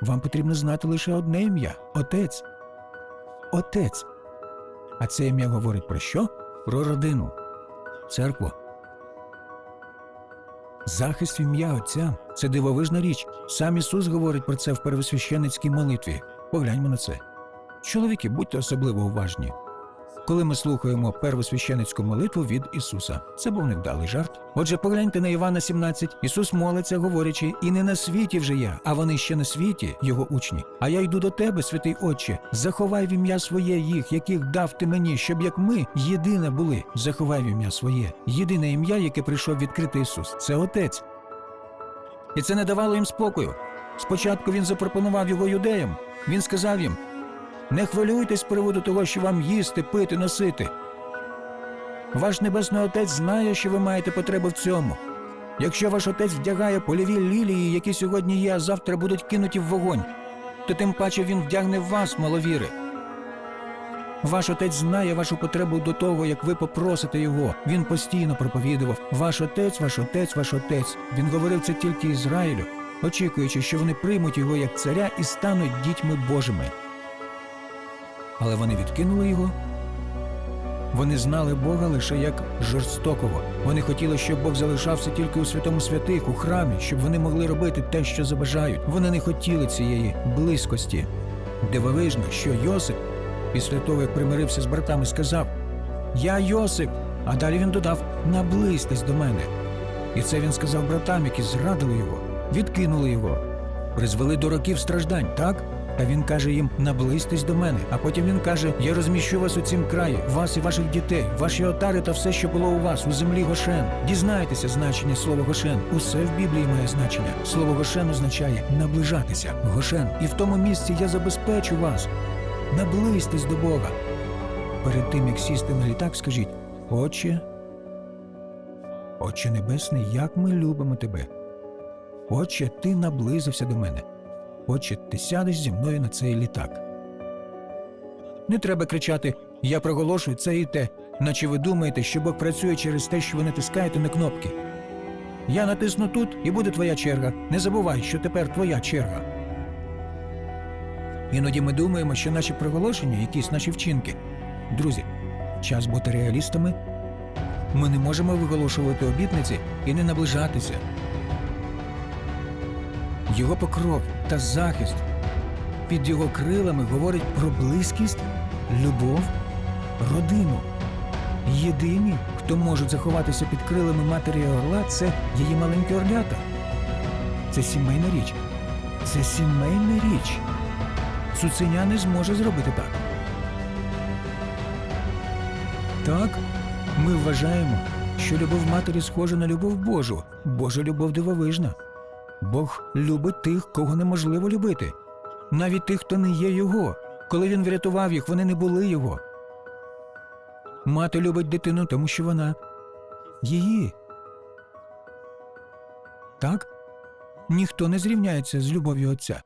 Вам потрібно знати лише одне ім'я Отець. Отець. А це ім'я говорить про що? Про родину, церкву. Захист ім'я Отця це дивовижна річ. Сам Ісус говорить про це в первосвященницькій молитві. Погляньмо на це. Чоловіки, будьте особливо уважні. Коли ми слухаємо первосвященницьку молитву від Ісуса, це був невдалий жарт. Отже, погляньте на Івана 17. Ісус молиться, говорячи, і не на світі вже я, а вони ще на світі, його учні. А я йду до тебе, святий Отче, заховай в ім'я своє їх, яких дав ти мені, щоб як ми єдине були. Заховай в ім'я своє. Єдине ім'я, яке прийшов відкрити Ісус, це Отець. І це не давало їм спокою. Спочатку він запропонував його юдеям. Він сказав їм: не хвилюйтесь з приводу того, що вам їсти, пити, носити. Ваш небесний отець знає, що ви маєте потребу в цьому. Якщо ваш отець вдягає польові лілії, які сьогодні є, а завтра будуть кинуті в вогонь, то тим паче він вдягне в вас, маловіри. Ваш отець знає вашу потребу до того, як ви попросите його. Він постійно проповідував: Ваш отець, ваш отець, ваш отець. Він говорив це тільки Ізраїлю, очікуючи, що вони приймуть його як царя і стануть дітьми Божими. Але вони відкинули його. Вони знали Бога лише як жорстокого. Вони хотіли, щоб Бог залишався тільки у святому святих, у храмі, щоб вони могли робити те, що забажають. Вони не хотіли цієї близькості. Дивовижно, що Йосип, після того, як примирився з братами, сказав: Я Йосип. А далі він додав: наблизьтесь до мене. І це він сказав братам, які зрадили його, відкинули його, призвели до років страждань, так? Та він каже їм: наблизьтесь до мене. А потім він каже: Я розміщу вас у цім краї, вас і ваших дітей, ваші отари та все, що було у вас, у землі Гошен. Дізнайтеся значення слова Гошен. Усе в Біблії має значення. Слово Гошен означає наближатися. Гошен. І в тому місці я забезпечу вас. Наблизьтесь до Бога. Перед тим як сісти на літак, скажіть: Отче, Отче Небесний, як ми любимо тебе. Отче, ти наблизився до мене. Отче, ти сядеш зі мною на цей літак. Не треба кричати Я проголошую це і те, наче ви думаєте, що Бог працює через те, що ви натискаєте на кнопки. Я натисну тут і буде твоя черга. Не забувай, що тепер твоя черга. Іноді ми думаємо, що наші проголошення, якісь наші вчинки. Друзі, час бути реалістами. Ми не можемо виголошувати обітниці і не наближатися. Його покров та захист під його крилами говорить про близькість, любов, родину. Єдині, хто можуть заховатися під крилами матері орла, це її маленькі орлята. Це сімейна річ. Це сімейна річ. Цуценя не зможе зробити так. Так, ми вважаємо, що любов матері схожа на любов Божу. Божа любов дивовижна. Бог любить тих, кого неможливо любити, навіть тих, хто не є його. Коли він врятував їх, вони не були його. Мати любить дитину, тому що вона її. Так? Ніхто не зрівняється з любов'ю отця.